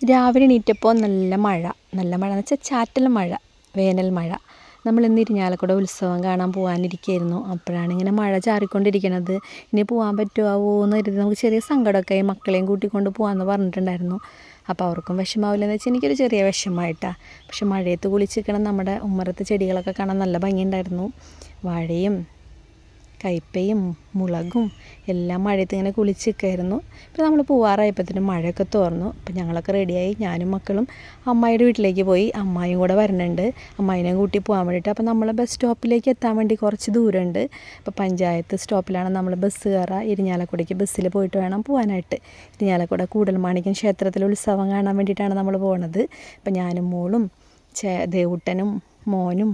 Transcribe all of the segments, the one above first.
രാവിലെ എണീറ്റപ്പോൾ നല്ല മഴ. നല്ല മഴ എന്ന് വെച്ചാൽ ചാറ്റൽ മഴ വേനൽ മഴ. നമ്മൾ ഇന്ന് ഇരിഞ്ഞാലക്കുട ഉത്സവം കാണാൻ പോകാനിരിക്കുകയായിരുന്നു. അപ്പോഴാണ് ഇങ്ങനെ മഴ ചാറിക്കൊണ്ടിരിക്കണത്. ഇനി പോകാൻ പറ്റുമോ എന്ന് കരുതി നമുക്ക് ചെറിയ സങ്കടമൊക്കെ ആയി മക്കളെയും കൂട്ടിക്കൊണ്ട് പോകാമെന്ന് പറഞ്ഞിട്ടുണ്ടായിരുന്നു. അപ്പോൾ അവർക്കും വിഷമാവില്ലെന്ന് വെച്ചാൽ എനിക്കൊരു ചെറിയ വിഷമമായിട്ടാണ് പക്ഷെ മഴയത്ത് കുളിച്ചിരിക്കണം നമ്മുടെ ഉമ്മറത്ത് ചെടികളൊക്കെ കാണാൻ നല്ല ഭംഗിയുണ്ടായിരുന്നു. വാഴയും കയ്പ്പയും മുളകും എല്ലാം മഴയത്ത് ഇങ്ങനെ കുളിച്ചിരിക്കായിരുന്നു. അപ്പോൾ നമ്മൾ പോവാറായപ്പോഴത്തേനും മഴയൊക്കെ തോർന്നു. അപ്പോൾ ഞങ്ങളൊക്കെ റെഡിയായി. ഞാനും മക്കളും അമ്മായിയുടെ വീട്ടിലേക്ക് പോയി. അമ്മായിയും കൂടെ വരുന്നുണ്ട് അമ്മായിനെ കൂട്ടി പോകാൻ വേണ്ടിയിട്ട്. അപ്പോൾ നമ്മൾ ബസ് സ്റ്റോപ്പിലേക്ക് എത്താൻ വേണ്ടി കുറച്ച് ദൂരമുണ്ട്. അപ്പോൾ പഞ്ചായത്ത് സ്റ്റോപ്പിലാണ് നമ്മൾ ബസ് കയറുക ഇരിഞ്ഞാലക്കുടയ്ക്ക് ബസ്സിൽ പോയിട്ട് വേണം പോകാനായിട്ട് ഇരിഞ്ഞാലക്കുട കൂടൽമാണിക്യം ക്ഷേത്രത്തിലെ ഉത്സവം കാണാൻ വേണ്ടിയിട്ടാണ് നമ്മൾ പോകുന്നത് അപ്പോൾ ഞാനും മോളും ചേ ദേവുട്ടനും മോനും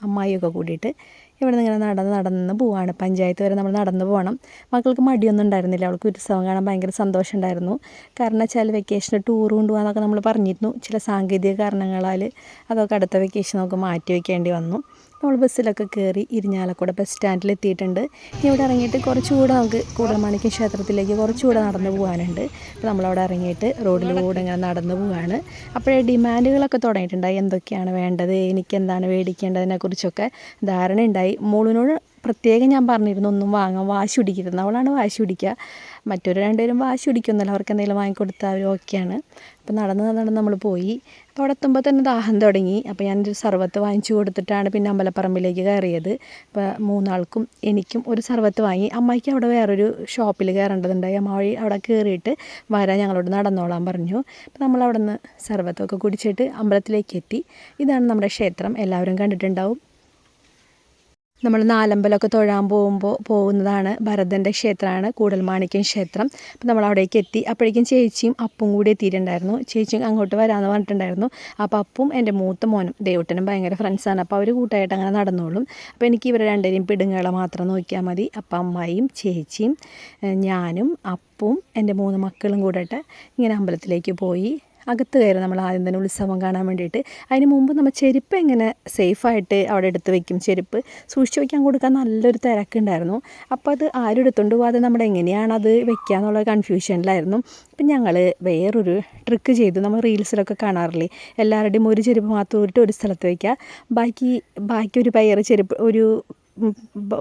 അമ്മായിയൊക്കെ കൂടിയിട്ട് ഇവിടെ നിന്ന് ഇങ്ങനെ നടന്ന് നടന്ന് പോവാണ്. പഞ്ചായത്ത് വരെ നമ്മൾ നടന്ന് പോകണം മക്കൾക്ക് മടിയൊന്നും ഉണ്ടായിരുന്നില്ല. അവൾക്ക് ഉത്സവം കാണാൻ ഭയങ്കര സന്തോഷം ഉണ്ടായിരുന്നു. കാരണം വെച്ചാൽ വെക്കേഷന് ടൂർ കൊണ്ടുപോകാന്നൊക്കെ നമ്മൾ പറഞ്ഞിരുന്നു. ചില സാങ്കേതിക കാരണങ്ങളാൽ അതൊക്കെ അടുത്ത വെക്കേഷൻ നമുക്ക് മാറ്റി വയ്ക്കേണ്ടി വന്നു. നമ്മൾ ബസ്സിലൊക്കെ കയറി ഇരിഞ്ഞാലക്കുട ബസ് സ്റ്റാൻഡിൽ എത്തിയിട്ടുണ്ട്. ഇനി ഇവിടെ ഇറങ്ങിയിട്ട് കുറച്ചുകൂടെ നമുക്ക് കൂടൽമാണിക്യം ക്ഷേത്രത്തിലേക്ക് കുറച്ചുകൂടെ നടന്നു പോകാനുണ്ട്. അപ്പോൾ നമ്മളവിടെ ഇറങ്ങിയിട്ട് റോഡിലൂടെ ഇങ്ങനെ നടന്നു പോവുകയാണ് അപ്പോഴേ ഡിമാൻഡുകളൊക്കെ തുടങ്ങിയിട്ടുണ്ടായി. എന്തൊക്കെയാണ് വേണ്ടത്? എനിക്ക് എന്താണ് മേടിക്കേണ്ടതിനെക്കുറിച്ചൊക്കെ ധാരണയുണ്ടായി. മോളിനോട് പ്രത്യേകം ഞാൻ പറഞ്ഞിരുന്നു ഒന്നും വാങ്ങാൻ വാശി പിടിക്കരുത്. അവളാണ് വാശി പിടിക്കുക. മറ്റൊരു രണ്ടുപേരും വാശി പിടിക്കുന്നില്ല അവർക്ക് എന്തെങ്കിലും വാങ്ങിക്കൊടുത്താൽ അവർ ഓക്കെയാണ് അപ്പോൾ നടന്ന് നടന്ന് നമ്മൾ പോയി. അപ്പോൾ അവിടെ എത്തുമ്പോൾ തന്നെ ദാഹം തുടങ്ങി. അപ്പോൾ ഞാനൊരു സർവത്ത് വാങ്ങിച്ചു കൊടുത്തിട്ടാണ് പിന്നെ അമ്പലപ്പറമ്പിലേക്ക് കയറിയത്. അപ്പോൾ മൂന്നാൾക്കും എനിക്കും ഒരു സർവത്ത് വാങ്ങി. അമ്മയ്ക്ക് അവിടെ വേറൊരു ഷോപ്പിൽ കയറേണ്ടതുണ്ടായി. അമ്മ വഴി അവിടെ കയറിയിട്ട് വരാൻ ഞങ്ങളോട് നടന്നോളാൻ പറഞ്ഞു. അപ്പോൾ നമ്മൾ അവിടെ നിന്ന് സർവത്തൊക്കെ കുടിച്ചിട്ട് അമ്പലത്തിലേക്ക് എത്തി. ഇതാണ് നമ്മുടെ ക്ഷേത്രം. എല്ലാവരും കണ്ടിട്ടുണ്ടാവും. നമ്മൾ നാലമ്പലമൊക്കെ തൊഴാൻ പോകുമ്പോൾ പോകുന്നതാണ് ഭരതന്റെ ക്ഷേത്രമാണ് കൂടൽമാണിക്യം ക്ഷേത്രം. അപ്പോൾ നമ്മൾ അവിടേക്ക് എത്തി. അപ്പോഴേക്കും ചേച്ചിയും അപ്പും കൂടി എത്തിയിട്ടുണ്ടായിരുന്നു. ചേച്ചിയും അങ്ങോട്ട് വരാമെന്ന് പറഞ്ഞിട്ടുണ്ടായിരുന്നു. അപ്പോൾ അപ്പും എന്റെ മൂത്ത മോനും ദേവട്ടനും ഭയങ്കര ഫ്രണ്ട്സാണ് അപ്പോൾ അവർ കൂട്ടായിട്ട് അങ്ങനെ നടന്നോളും. അപ്പോൾ എനിക്ക് ഇവരെ രണ്ടുപേരെയും പിടുങ്ങുകളെ മാത്രം നോക്കിയാൽ മതി. അപ്പം അമ്മായിയും ചേച്ചിയും ഞാനും അപ്പും എന്റെ മൂന്ന് മക്കളും കൂടിയിട്ട് ഇങ്ങനെ അമ്പലത്തിലേക്ക് പോയി. അകത്ത് കയറി നമ്മൾ ആദ്യം തന്നെ ഉത്സവം കാണാൻ വേണ്ടിയിട്ട്. അതിന് മുമ്പ് നമ്മൾ ചെരുപ്പ് എങ്ങനെ സേഫായിട്ട് അവിടെ എടുത്ത് വെക്കും? ചെരുപ്പ് സൂക്ഷിച്ച് വെക്കാൻ കൊടുക്കാൻ നല്ലൊരു തിരക്കുണ്ടായിരുന്നു അപ്പോൾ അത് ആരും എടുത്തുകൊണ്ട് പോകാതെ നമ്മൾ എങ്ങനെയാണ് അത് വെക്കുക എന്നുള്ള കൺഫ്യൂഷനിലായിരുന്നു അപ്പം ഞങ്ങൾ വേറൊരു ട്രിക്ക് ചെയ്തു. നമ്മൾ റീൽസിലൊക്കെ കാണാറില്ലേ? എല്ലാവരുടെയും ഒരു ചെരുപ്പ് മാത്രം ഒരു സ്ഥലത്ത് വയ്ക്കുക ബാക്കി ബാക്കി ഒരു പയർ ചെരുപ്പ് ഒരു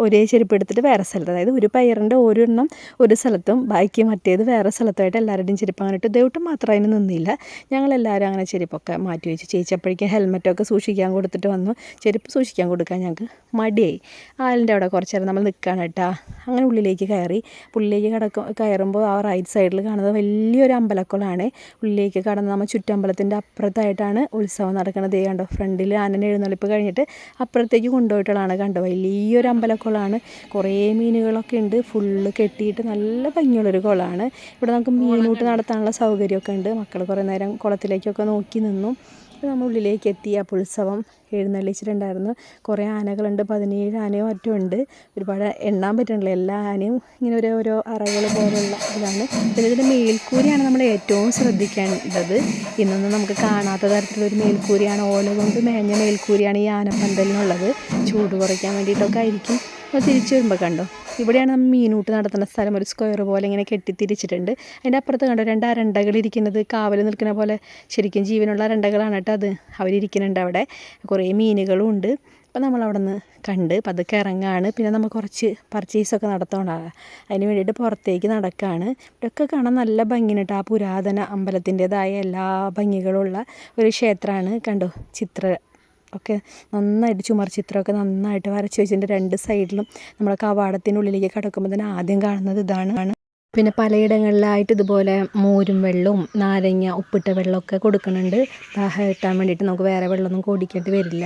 ഒരേ ചെരുപ്പ് എടുത്തിട്ട് വേറെ സ്ഥലത്ത് അതായത് ഒരു പയറിന്റെ ഓരോണ്ണം ഒരു സ്ഥലത്തും ബാക്കി മറ്റേത് വേറെ സ്ഥലത്തായിട്ട് എല്ലാവരുടെയും ചെരുപ്പ് അങ്ങനെ ഇട്ട് ദേവട്ടം മാത്രം അതിന് നിന്നില്ല. ഞങ്ങളെല്ലാവരും അങ്ങനെ ചെരുപ്പൊക്കെ മാറ്റി വെച്ച് ചേച്ചി അപ്പോഴേക്കും ഹെൽമെറ്റൊക്കെ സൂക്ഷിക്കാൻ കൊടുത്തിട്ട് വന്നു. ചെരുപ്പ് സൂക്ഷിക്കാൻ കൊടുക്കാൻ ഞങ്ങൾക്ക് മടിയായി. ആലിന്റെ അവിടെ കുറച്ച് നേരം നമ്മൾ നിൽക്കുകയാണ് കേട്ടോ. അങ്ങനെ ഉള്ളിലേക്ക് കയറി. ഉള്ളിലേക്ക് കടക്കും കയറുമ്പോൾ ആ റൈറ്റ് സൈഡിൽ കാണുന്നത് വലിയൊരു അമ്പലക്കുളമാണ്. ഉള്ളിലേക്ക് കടന്ന് നമ്മൾ ചുറ്റമ്പലത്തിന്റെ അപ്പുറത്തായിട്ടാണ് ഉത്സവം നടക്കുന്നത്. കണ്ടോ? ഫ്രണ്ടിൽ ആനനെ എഴുന്നള്ളിപ്പ് കഴിഞ്ഞിട്ട് അപ്പുറത്തേക്ക് കൊണ്ടുപോയിട്ടുള്ളതാണ് കണ്ടോ? വലിയ വലിയൊരു അമ്പലക്കുളമാണ് കുറേ മീനുകളൊക്കെ ഉണ്ട്. ഫുള്ള് കെട്ടിയിട്ട് നല്ല ഭംഗിയുള്ളൊരു കുളമാണ്. ഇവിടെ നമുക്ക് മീനൂട്ട് നടത്താനുള്ള സൗകര്യമൊക്കെ ഉണ്ട്. മക്കൾ കുറേ നേരം കുളത്തിലേക്കൊക്കെ നോക്കി നിന്നു. നമ്മൾ ഉള്ളിലേക്ക് എത്തി. ആ ഉത്സവം എഴുന്നള്ളിച്ചിട്ടുണ്ടായിരുന്നു. കുറേ ആനകളുണ്ട്. പതിനേഴ് ആനയോ മറ്റോ ഉണ്ട്. ഒരുപാട് എണ്ണാൻ പറ്റണില്ല എല്ലാ ആനയും ഇങ്ങനെ ഓരോ ഓരോ അറകൾ പോലുള്ള ഇതാണ് പിന്നെ ഇതിന്റെ മേൽക്കൂരിയാണ് നമ്മൾ ഏറ്റവും ശ്രദ്ധിക്കേണ്ടത്. ഇന്നൊന്നും നമുക്ക് കാണാത്ത മേൽക്കൂരിയാണ് മേൽക്കൂരയാണ്. ഓല കൊണ്ട് മേഞ്ഞ മേൽക്കൂരിയാണ് ഈ ആനപ്പന്തലിനുള്ളത്. ചൂട് കുറയ്ക്കാൻ വേണ്ടിയിട്ടൊക്കെ ആയിരിക്കും. അപ്പോൾ തിരിച്ചു വരുമ്പോൾ കണ്ടോ? ഇവിടെയാണ് നമ്മൾ മീനൂട്ട് നടത്തുന്ന സ്ഥലം. ഒരു സ്ക്വയർ പോലെ ഇങ്ങനെ കെട്ടിത്തിരിച്ചിട്ടുണ്ട്. അതിന്റെ അപ്പുറത്ത് കണ്ടോ രണ്ട് അരണ്ടകൾ ഇരിക്കുന്നത്. കാവൽ നിൽക്കുന്ന പോലെ ശരിക്കും ജീവനുള്ള അരണ്ടകളാണ് കേട്ടോ അത്. അവരിയ്ക്കുന്നുണ്ട് അവിടെ. കുറേ മീനുകളും ഉണ്ട്. അപ്പോൾ നമ്മൾ അവിടെ നിന്ന് കണ്ട് പതുക്കെ ഇറങ്ങാണ്. പിന്നെ നമ്മൾ കുറച്ച് പർച്ചേസൊക്കെ നടത്തണം അതിന് വേണ്ടിയിട്ട് പുറത്തേക്ക് നടക്കുകയാണ് ഇവിടെയൊക്കെ കാണാൻ നല്ല ഭംഗിയുണ്ട് ആ പുരാതന അമ്പലത്തിന്റേതായ എല്ലാ ഭംഗികളുള്ള ഒരു ക്ഷേത്രമാണ്. കണ്ടോ? ചിത്ര ഒക്കെ നന്നായിട്ട് ചുമർ ചിത്രമൊക്കെ നന്നായിട്ട് വരച്ച് വെച്ചിട്ടുണ്ട് രണ്ട് സൈഡിലും. നമ്മൾ കവാടത്തിനുള്ളിലേക്ക് കടക്കുമ്പോൾ തന്നെ ആദ്യം കാണുന്നത് ഇതാണ്. പിന്നെ പലയിടങ്ങളിലായിട്ട് ഇതുപോലെ മോരും വെള്ളവും നാരങ്ങ ഉപ്പിട്ട വെള്ളമൊക്കെ കൊടുക്കുന്നുണ്ട്. ദാഹം എത്താൻ വേണ്ടിയിട്ട് നമുക്ക് വേറെ വെള്ളമൊന്നും കുടിക്കേണ്ടി വരില്ല.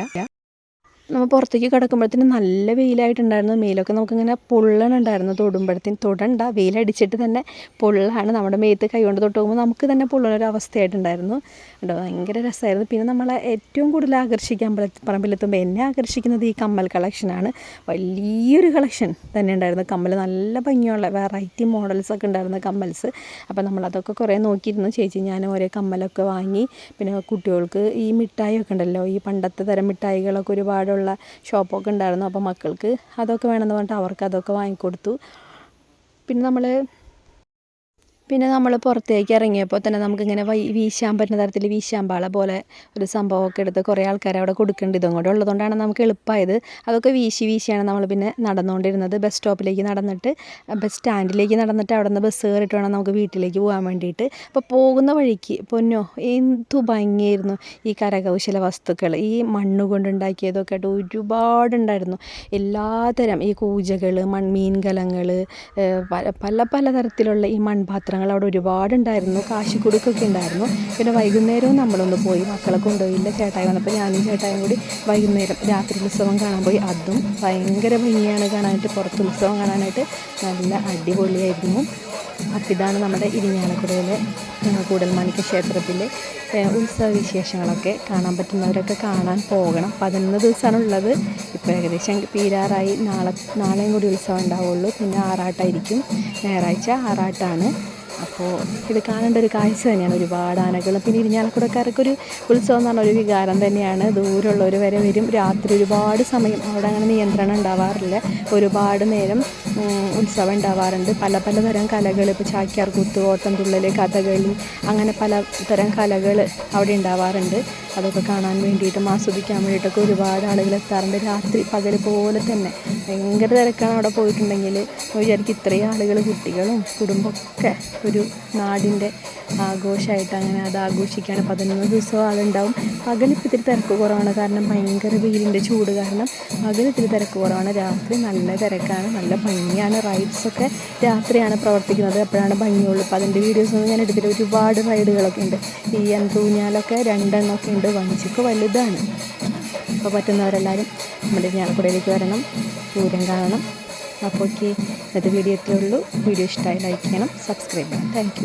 നമ്മൾ പുറത്തേക്ക് കിടക്കുമ്പോഴത്തേന് നല്ല വെയിലായിട്ടുണ്ടായിരുന്നു. മേലൊക്കെ നമുക്കിങ്ങനെ പൊള്ളണുണ്ടായിരുന്നു തൊടുമ്പോഴത്തേന് തൊടണ്ട വെയിലടിച്ചിട്ട് തന്നെ പൊള്ളാണ് നമ്മുടെ മേത്ത് കൈ കൊണ്ട് തൊട്ട് പോകുമ്പോൾ നമുക്ക് തന്നെ പൊള്ളണൊരു അവസ്ഥയായിട്ടുണ്ടായിരുന്നു കേട്ടോ ഭയങ്കര രസമായിരുന്നു പിന്നെ നമ്മളെ ഏറ്റവും കൂടുതൽ ആകർഷിക്കാൻ പറമ്പിലെത്തുമ്പോൾ എന്നെ ആകർഷിക്കുന്നത് ഈ കമ്മൽ കളക്ഷനാണ് വലിയൊരു കളക്ഷൻ തന്നെ ഉണ്ടായിരുന്നു. കമ്മൽ നല്ല ഭംഗിയുള്ള വെറൈറ്റി മോഡൽസ് ഒക്കെ ഉണ്ടായിരുന്നു കമ്മൽസ്. അപ്പോൾ നമ്മളതൊക്കെ കുറേ നോക്കിയിരുന്നു. ചേച്ചി ഞാൻ ഓരോ കമ്മലൊക്കെ വാങ്ങി. പിന്നെ കുട്ടികൾക്ക് ഈ മിഠായി ഒക്കെ ഉണ്ടല്ലോ ഈ പണ്ടത്തെ തരം മിഠായികളൊക്കെ ഒരുപാട് ഉള്ള ഷോപ്പൊക്കെ ഉണ്ടായിരുന്നു. അപ്പോൾ മക്കൾക്ക് അതൊക്കെ വേണമെന്ന് പറഞ്ഞിട്ട് അവർക്ക് അതൊക്കെ വാങ്ങിക്കൊടുത്തു. പിന്നെ നമ്മൾ പിന്നെ നമ്മൾ പുറത്തേക്ക് ഇറങ്ങിയപ്പോൾ തന്നെ നമുക്കിങ്ങനെ വൈ വീശാൻ പറ്റുന്ന തരത്തിൽ വീശാമ്പാള പോലെ ഒരു സംഭവമൊക്കെ എടുത്ത് കുറേ ആൾക്കാർ അവിടെ കൊടുക്കേണ്ടത് ഇതും ഉള്ളതുകൊണ്ടാണ് നമുക്ക് എളുപ്പമായത് അതൊക്കെ വീശി വീശിയാണ് നമ്മൾ പിന്നെ നടന്നുകൊണ്ടിരുന്നത് ബസ് സ്റ്റോപ്പിലേക്ക് നടന്നിട്ട് ബസ് സ്റ്റാൻഡിലേക്ക് നടന്നിട്ട് അവിടെ നിന്ന് ബസ് കയറിയിട്ട് വേണം നമുക്ക് വീട്ടിലേക്ക് പോകാൻ വേണ്ടിയിട്ട്. അപ്പോൾ പോകുന്ന വഴിക്ക് പൊന്നോ എന്തു ഭംഗിയായിരുന്നു ഈ കരകൗശല വസ്തുക്കൾ ഈ മണ്ണ് കൊണ്ടുണ്ടാക്കിയതൊക്കെ ആയിട്ട് ഒരുപാടുണ്ടായിരുന്നു. എല്ലാത്തരം ഈ കൂജകൾ മൺമീൻ കലങ്ങൾ പല പല തരത്തിലുള്ള ഈ മൺപാത്രങ്ങൾ അവിടെ ഒരുപാടുണ്ടായിരുന്നു. കാശിക്കുടുക്കൊക്കെ ഉണ്ടായിരുന്നു. പിന്നെ വൈകുന്നേരവും നമ്മളൊന്ന് പോയി മക്കളെ കൊണ്ടുപോയില്ല ചേട്ടായി വന്നപ്പോൾ ഞാനും ചേട്ടായും കൂടി വൈകുന്നേരം രാത്രി ഉത്സവം കാണാൻ പോയി. അതും ഭയങ്കര ഭംഗിയാണ് കാണാനായിട്ട്. പുറത്ത് ഉത്സവം കാണാനായിട്ട് നല്ല അടിപൊളിയായിരുന്നു. അപ്പം ഇതാണ് നമ്മുടെ ഇരിഞ്ഞാലക്കുടയിലെ കൂടൽമാണിക്യ ക്ഷേത്രത്തിലെ ഉത്സവ വിശേഷങ്ങളൊക്കെ കാണാൻ പറ്റുന്നവരൊക്കെ കാണാൻ പോകണം. പതിനൊന്ന് ദിവസമാണ് ഉള്ളത് ഇപ്പോൾ ഏകദേശം തീരാറായി. നാളെ നാളെയും കൂടി ഉത്സവം ഉണ്ടാവുള്ളൂ. പിന്നെ ആറാട്ടായിരിക്കും. ഞായറാഴ്ച ആറാട്ടാണ്. അപ്പോൾ ഇത് കാണേണ്ട ഒരു കാഴ്ച തന്നെയാണ് ഒരുപാട് ആനകൾ പിന്നെ ഇരിഞ്ഞാലക്കുടക്കാർക്ക് ഒരു ഉത്സവം എന്ന് പറഞ്ഞ ഒരു വികാരം തന്നെയാണ്. ദൂരമുള്ളവർ വരെ വരും. രാത്രി ഒരുപാട് സമയം അവിടെ അങ്ങനെ നിയന്ത്രണം ഉണ്ടാവാറില്ല. ഒരുപാട് നേരം ഉത്സവം ഉണ്ടാവാറുണ്ട്. പല പലതരം കലകൾ ഇപ്പോൾ ചാക്യാർ കൂത്ത് ഓട്ടംതുള്ളൽ കഥകളി അങ്ങനെ പല തരം കലകൾ അവിടെ ഉണ്ടാവാറുണ്ട്. അതൊക്കെ കാണാൻ വേണ്ടിയിട്ടും ആസ്വദിക്കാൻ വേണ്ടിയിട്ടൊക്കെ ഒരുപാട് ആളുകൾ എത്താറുണ്ട്. രാത്രി പകൽ പോലെ തന്നെ ഭയങ്കര തിരക്കാണ് അവിടെ പോയിട്ടുണ്ടെങ്കിൽ വിചാരിക്കും ഇത്രയും ആളുകൾ കുട്ടികളും കുടുംബമൊക്കെ ഒരു നാടിന്റെ ആഘോഷമായിട്ട് അങ്ങനെ അത് ആഘോഷിക്കുകയാണ്. പതിനൊന്ന് ദിവസവും ആളുണ്ടാവും. പകലിപ്പത്തിരി തിരക്ക് കുറവാണ്. കാരണം ഭയങ്കര വെയിലിന്റെ ചൂട് കാരണം പകലിത്തിരി തിരക്ക് കുറവാണ്. രാത്രി നല്ല തിരക്കാണ്. നല്ല ഭംഗിയാണ്. റൈഡ്സൊക്കെ രാത്രിയാണ് പ്രവർത്തിക്കുന്നത്. അപ്പോഴാണ് ഭംഗിയുള്ളൂ. അപ്പോൾ അതിന്റെ വീഡിയോസൊന്നും ഞാൻ എടുത്തിട്ട് ഒരുപാട് റൈഡുകളൊക്കെ ഉണ്ട്. ഈ എന്തൂഞ്ഞാലൊക്കെ രണ്ടെണ്ണമൊക്കെ ഉണ്ട്. വഞ്ചിക്ക് വലുതാണ്. അപ്പോൾ പറ്റുന്നവരെല്ലാവരും നമ്മുടെ ഞാൻ ഞാൽക്കുടയിലേക്ക് വരണം. പൂരം കാണണം. അപ്പോൾ ഓക്കെ ഇന്നത്തെ വീഡിയോ ഇത്രയേ ഉള്ളൂ. വീഡിയോ ഇഷ്ടമായി ലൈക്ക് ചെയ്യണം സബ്സ്ക്രൈബ് ചെയ്യണം. താങ്ക്